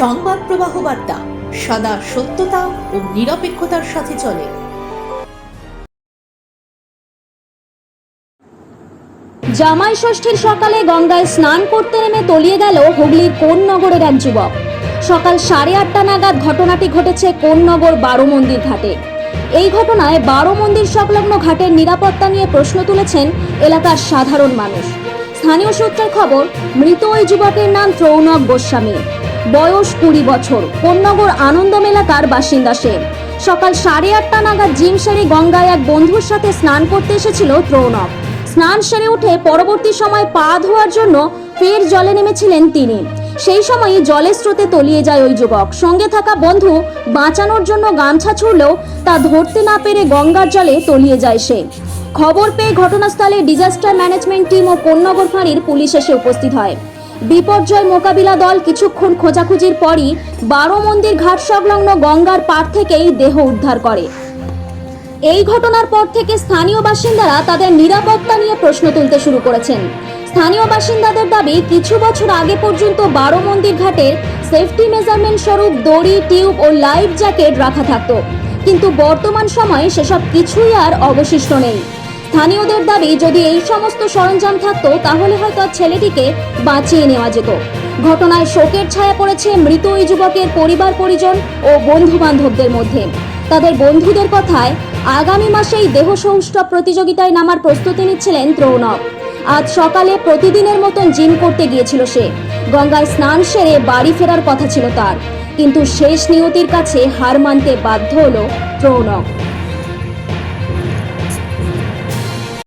সংবাদ প্রবাহ বার্তা, সদা সত্যতা ও নিরপেক্ষতার সাথে চলে। জামাই ষষ্ঠীর সকালে গঙ্গায় স্নান করতে নেমে তলিয়ে গেল হুগলির কোন্নগরের এক যুবক। সকাল সাড়ে আটটা নাগাদ ঘটনাটি ঘটেছে কোন্নগর বারো মন্দির ঘাটে। এই ঘটনায় বারো মন্দির সংলগ্ন ঘাটের নিরাপত্তা নিয়ে প্রশ্ন তুলেছেন এলাকার সাধারণ মানুষ। স্থানীয় সূত্রের খবর, মৃত ওই যুবকের নাম ত্রৌনক গোস্বামী। বয়স কুড়ি বছর। কোন্নগর আনন্দম এলাকার বাসিন্দা সে। সকাল সাড়ে আটটা নাগাদ জিম সেরে গঙ্গায় এক বন্ধুর সাথে স্নান করতে এসেছিল ত্রৌনক স্নান সেরে উঠে পরবর্তী সময় পা ধোয়ার জন্য ফের জলে নেমেছিলেন তিনি। সেই সময়ই জলের স্রোতে তলিয়ে যায় ওই যুবক। সঙ্গে থাকা বন্ধু বাঁচানোর জন্য গামছা ছুড়লেও তা ধরতে না পেরে গঙ্গার জলে তলিয়ে যায় সে। খবর পেয়ে ঘটনাস্থলে ডিজাস্টার ম্যানেজমেন্ট টিম ও কোন্নগর ফাঁড়ির পুলিশ এসে উপস্থিত হয়। বিপর্যয় মোকাবিলা দল কিছুক্ষণ খোঁজাখুঁজির পরই বারো মন্দির ঘাট সংলগ্ন গঙ্গার পাড় থেকেই দেহ উদ্ধার করে। এই ঘটনার পর থেকে স্থানীয় বাসিন্দারা তাদের নিরাপত্তা নিয়ে প্রশ্ন তুলতে শুরু করেছেন। স্থানীয় বাসিন্দাদের দাবি, কিছু বছর আগে পর্যন্ত বারো মন্দির ঘাটের সেফটি মেজারমেন্ট স্বরূপ দড়ি, টিউব ও লাইফ জ্যাকেট রাখা থাকতো। কিন্তু বর্তমান সময়ে সেসব কিছুই আর অবশিষ্ট নেই। স্থানীয়দের দাবি, যদি এই সমস্ত সরঞ্জাম থাকতো, তাহলে হয়তো ছেলেটিকে বাঁচিয়ে নেওয়া যেত। ঘটনায় শোকের ছায়া পড়েছে মৃত ওই যুবকের পরিবার, পরিজন ও বন্ধু বান্ধবদের মধ্যে। তাদের বন্ধুদের কথায়, আগামী মাসেই দেহ সৌষ্ঠব প্রতিযোগিতায় নামার প্রস্তুতি নিচ্ছিলেন ত্রৌনক আজ সকালে প্রতিদিনের মতন জিম করতে গিয়েছিল সে। গঙ্গায় স্নান সেরে বাড়ি ফেরার কথা ছিল তার। কিন্তু শেষ নিয়তির কাছে হার মানতে বাধ্য হলো ত্রৌনক